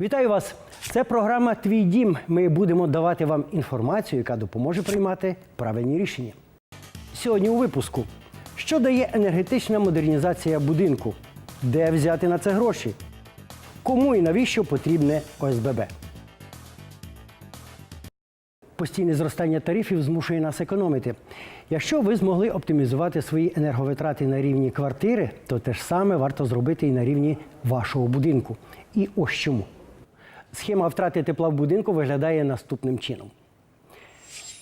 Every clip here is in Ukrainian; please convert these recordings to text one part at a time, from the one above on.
Вітаю вас! Це програма Твій дім. Ми будемо давати вам інформацію, яка допоможе приймати правильні рішення. Сьогодні у випуску: що дає енергетична модернізація будинку? Де взяти на це гроші? Кому і навіщо потрібне ОСББ? Постійне зростання тарифів змушує нас економити. Якщо ви змогли оптимізувати свої енерговитрати на рівні квартири, то те ж саме варто зробити і на рівні вашого будинку. І ось чому. Схема втрати тепла в будинку виглядає наступним чином.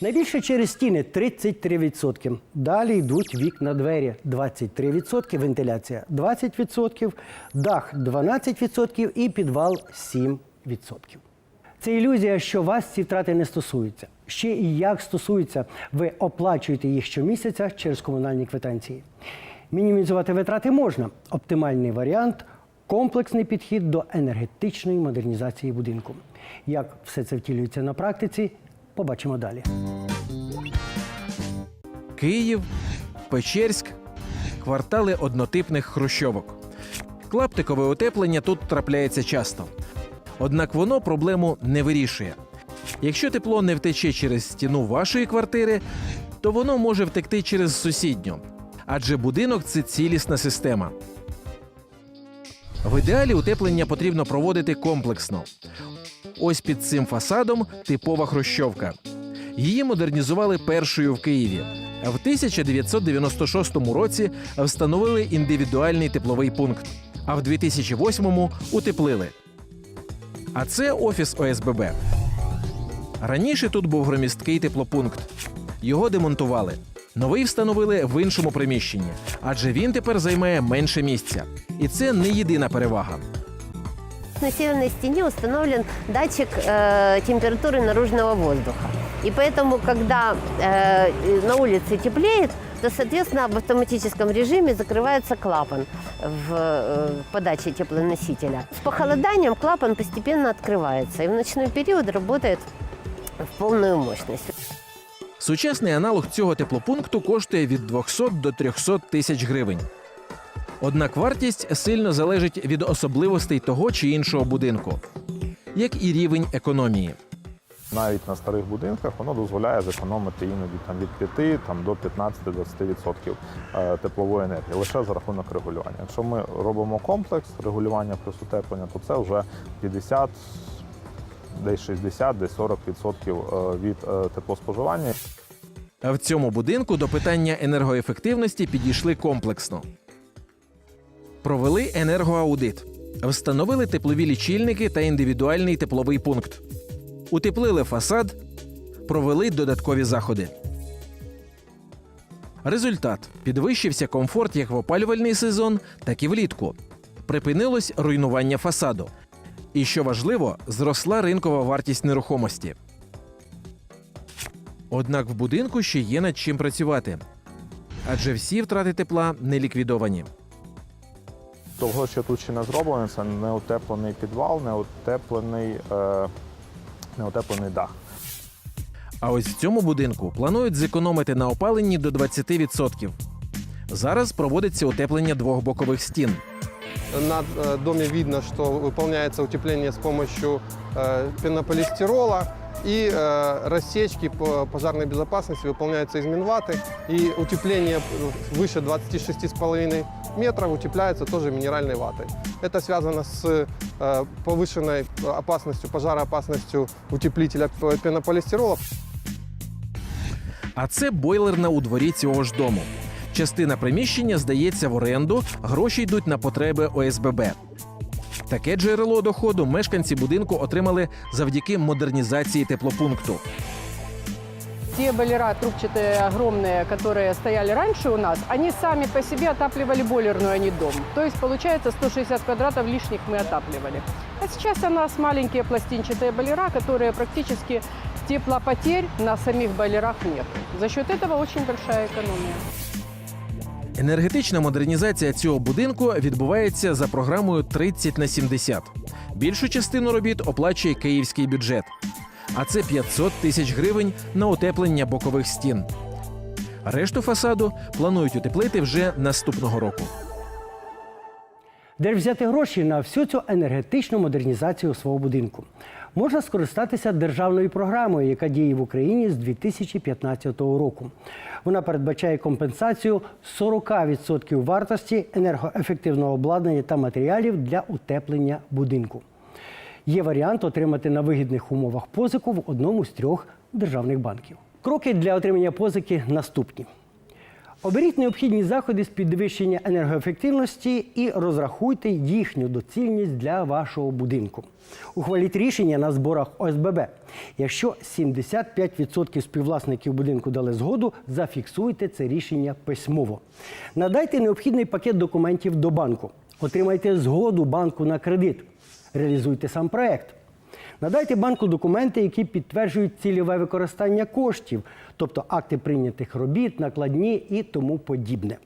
Найбільше через стіни 33%. Далі йдуть вікна двері 23%, вентиляція 20%, дах 12% і підвал 7%. Це ілюзія, що вас ці втрати не стосуються. Ще і як стосуються, ви оплачуєте їх щомісяця через комунальні квитанції. Мінімізувати витрати можна. Оптимальний варіант комплексний підхід до енергетичної модернізації будинку. Як все це втілюється на практиці, побачимо далі. Київ, Печерськ, квартали однотипних хрущовок. Клаптикове утеплення тут трапляється часто. Однак воно проблему не вирішує. Якщо тепло не втече через стіну вашої квартири, то воно може втекти через сусідню. Адже будинок це цілісна система. В ідеалі утеплення потрібно проводити комплексно. Ось під цим фасадом типова хрущовка. Її модернізували першою в Києві. В 1996 році встановили індивідуальний тепловий пункт, а в 2008-му утеплили. А це офіс ОСББ. Раніше тут був громісткий теплопункт. Його демонтували. Новий встановили в іншому приміщенні, адже він тепер займає менше місця. І це не єдина перевага. На северной стене установлен датчик э, температуры наружного воздуха. И поэтому, когда э, на улице теплеет, то, соответственно, в автоматическом режиме закрывается клапан в э, подаче теплоносителя. С похолоданием клапан постепенно открывается и в ночной период работает в полную мощность. Сучасний аналог цього теплопункту коштує від 200 до 300 тисяч гривень. Однак вартість сильно залежить від особливостей того чи іншого будинку, як і рівень економії. навіть на старих будинках воно дозволяє зекономити іноді там від 5 там, до 15-20% е, теплової енергії лише за рахунок регулювання. Якщо ми робимо комплекс регулювання плюс утеплення, то це вже 50, десь 60, десь 40% е, від е, теплоспоживання. В цьому будинку до питання енергоефективності підійшли комплексно. Провели енергоаудит, встановили теплові лічильники та індивідуальний тепловий пункт, утеплили фасад, провели додаткові заходи. Результат підвищився комфорт як в опалювальний сезон, так і влітку. Припинилось руйнування фасаду. І що важливо, зросла ринкова вартість нерухомості. Однак в будинку ще є над чим працювати. Адже всі втрати тепла не ліквідовані. Того, що тут ще не зроблено, це неутеплений підвал, неутеплений, е, неутеплений дах. А ось в цьому будинку планують зекономити на опаленні до 20%. Зараз проводиться утеплення двох бокових стін. На э, доме видно, что выполняется утепление с помощью э, пенополистирола и э, рассечки по пожарной безопасности выполняются из минваты. И утепление выше 26,5 метров утепляется тоже минеральной ватой. Это связано с э, повышенной опасностью, пожароопасностью утеплителя п- пенополистирола. А це бойлерна у дворі цього ж дому. Частина приміщення здається в оренду, гроші йдуть на потреби ОСББ. Таке джерело доходу мешканці будинку отримали завдяки модернізації теплопункту. Те бойлера трубчатые огромные, которые стояли раньше у нас, они сами по себе отапливали бойлерную, а не дом. То есть получается 160 квадратов лишних мы отапливали. А сейчас у нас маленькие пластинчатые бойлера, которые практически теплопотерь на самих бойлерах нет. За счет этого очень большая экономия. Енергетична модернізація цього будинку відбувається за програмою 30 на 70. Більшу частину робіт оплачує київський бюджет. А це 500 тисяч гривень на утеплення бокових стін. Решту фасаду планують утеплити вже наступного року. Де ж взяти гроші на всю цю енергетичну модернізацію свого будинку? Можна скористатися державною програмою, яка діє в Україні з 2015 року. Вона передбачає компенсацію 40% вартості енергоефективного обладнання та матеріалів для утеплення будинку. Є варіант отримати на вигідних умовах позику в одному з трьох державних банків. Кроки для отримання позики наступні. Оберіть необхідні заходи з підвищення енергоефективності і розрахуйте їхню доцільність для вашого будинку. Ухваліть рішення на зборах ОСББ. Якщо 75% співвласників будинку дали згоду, зафіксуйте це рішення письмово. Надайте необхідний пакет документів до банку. Отримайте згоду банку на кредит. Реалізуйте сам проект. Надайте банку документи, які підтверджують цільове використання коштів, тобто акти прийнятих робіт, накладні і тому подібне.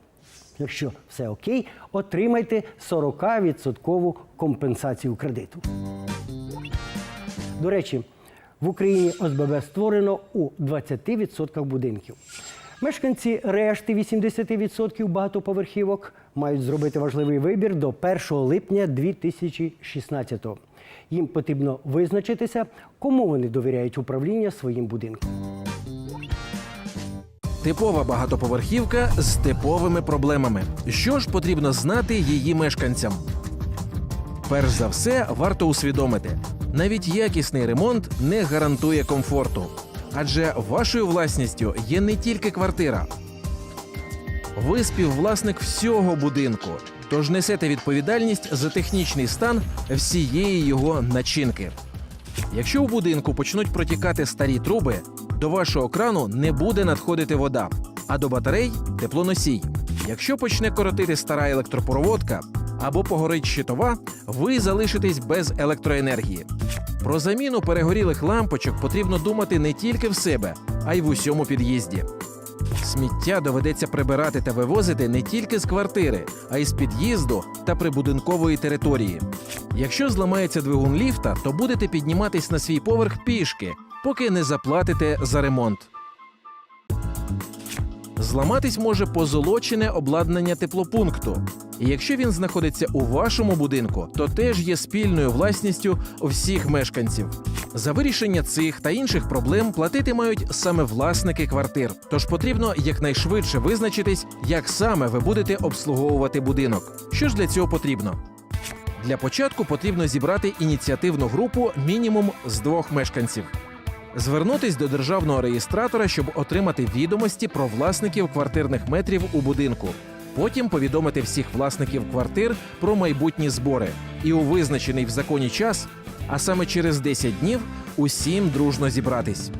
Якщо все окей, отримайте 40% компенсацію кредиту. До речі, в Україні ОСББ створено у 20% будинків. Мешканці решти 80% багатоповерхівок мають зробити важливий вибір до 1 липня 2016-го. Їм потрібно визначитися, кому вони довіряють управління своїм будинком. Типова багатоповерхівка з типовими проблемами. Що ж потрібно знати її мешканцям? Перш за все, варто усвідомити, навіть якісний ремонт не гарантує комфорту, адже вашою власністю є не тільки квартира. Ви співвласник всього будинку, тож несете відповідальність за технічний стан всієї його начинки. Якщо у будинку почнуть протікати старі труби, до вашого крану не буде надходити вода, а до батарей теплоносій. Якщо почне коротити стара електропроводка або погорить щитова, ви залишитесь без електроенергії. Про заміну перегорілих лампочок потрібно думати не тільки в себе, а й в усьому під'їзді. Сміття доведеться прибирати та вивозити не тільки з квартири, а й з під'їзду та прибудинкової території. Якщо зламається двигун ліфта, то будете підніматись на свій поверх пішки, поки не заплатите за ремонт. Зламатись може позолочене обладнання теплопункту. І якщо він знаходиться у вашому будинку, то теж є спільною власністю всіх мешканців. За вирішення цих та інших проблем платити мають саме власники квартир. Тож потрібно якнайшвидше визначитись, як саме ви будете обслуговувати будинок. Що ж для цього потрібно? Для початку потрібно зібрати ініціативну групу мінімум з двох мешканців. Звернутись до державного реєстратора, щоб отримати відомості про власників квартирних метрів у будинку. Потім повідомити всіх власників квартир про майбутні збори. І у визначений в законі час, а саме через 10 днів, усім дружно зібратись.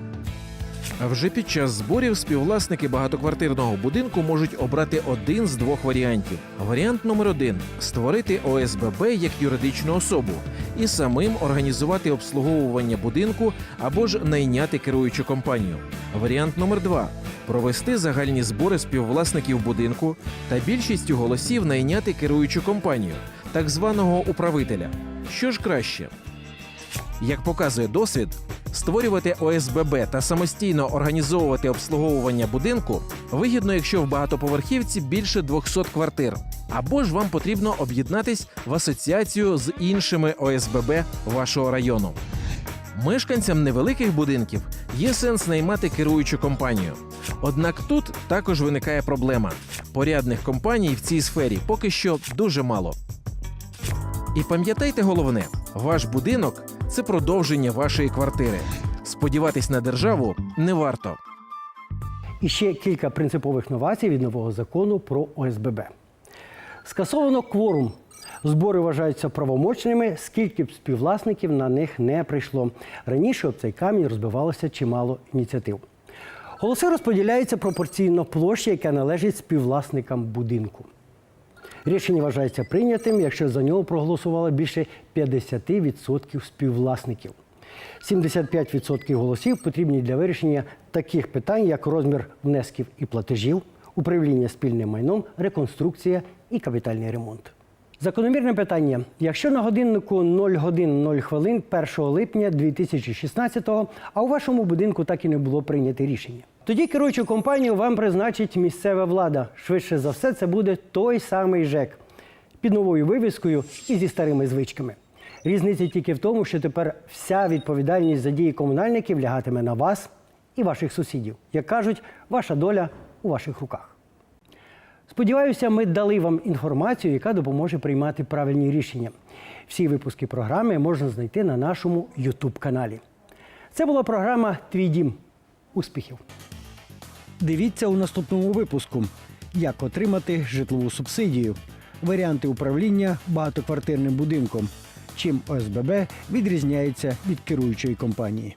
А вже під час зборів співвласники багатоквартирного будинку можуть обрати один з двох варіантів. Варіант номер один створити ОСББ як юридичну особу і самим організувати обслуговування будинку або ж найняти керуючу компанію. Варіант номер два провести загальні збори співвласників будинку та більшістю голосів найняти керуючу компанію, так званого управителя. Що ж краще? Як показує досвід, створювати ОСББ та самостійно організовувати обслуговування будинку вигідно, якщо в багатоповерхівці більше 200 квартир. Або ж вам потрібно об'єднатись в асоціацію з іншими ОСББ вашого району. Мешканцям невеликих будинків є сенс наймати керуючу компанію. Однак тут також виникає проблема: порядних компаній в цій сфері поки що дуже мало. І пам'ятайте головне: ваш будинок це продовження вашої квартири. Сподіватись на державу не варто. І ще кілька принципових новацій від нового закону про ОСББ. Скасовано кворум. Збори вважаються правомочними, скільки б співвласників на них не прийшло. Раніше об цей камінь розбивалося чимало ініціатив. Голоси розподіляються пропорційно площі, яка належить співвласникам будинку. Рішення вважається прийнятим, якщо за нього проголосувало більше 50% співвласників. 75% голосів потрібні для вирішення таких питань, як розмір внесків і платежів, управління спільним майном, реконструкція і капітальний ремонт. Закономірне питання: якщо на годиннику 0 годин 0 хвилин 1 липня 2016-го, а у вашому будинку так і не було прийнято рішення. Тоді керуючу компанію вам призначить місцева влада. Швидше за все, це буде той самий ЖЕК. під новою вивіскою і зі старими звичками. Різниця тільки в тому, що тепер вся відповідальність за дії комунальників лягатиме на вас і ваших сусідів. Як кажуть, ваша доля у ваших руках. Сподіваюся, ми дали вам інформацію, яка допоможе приймати правильні рішення. Всі випуски програми можна знайти на нашому youtube каналі. Це була програма Твій дім. Успіхів! Дивіться у наступному випуску: як отримати житлову субсидію, варіанти управління багатоквартирним будинком, чим ОСББ відрізняється від керуючої компанії.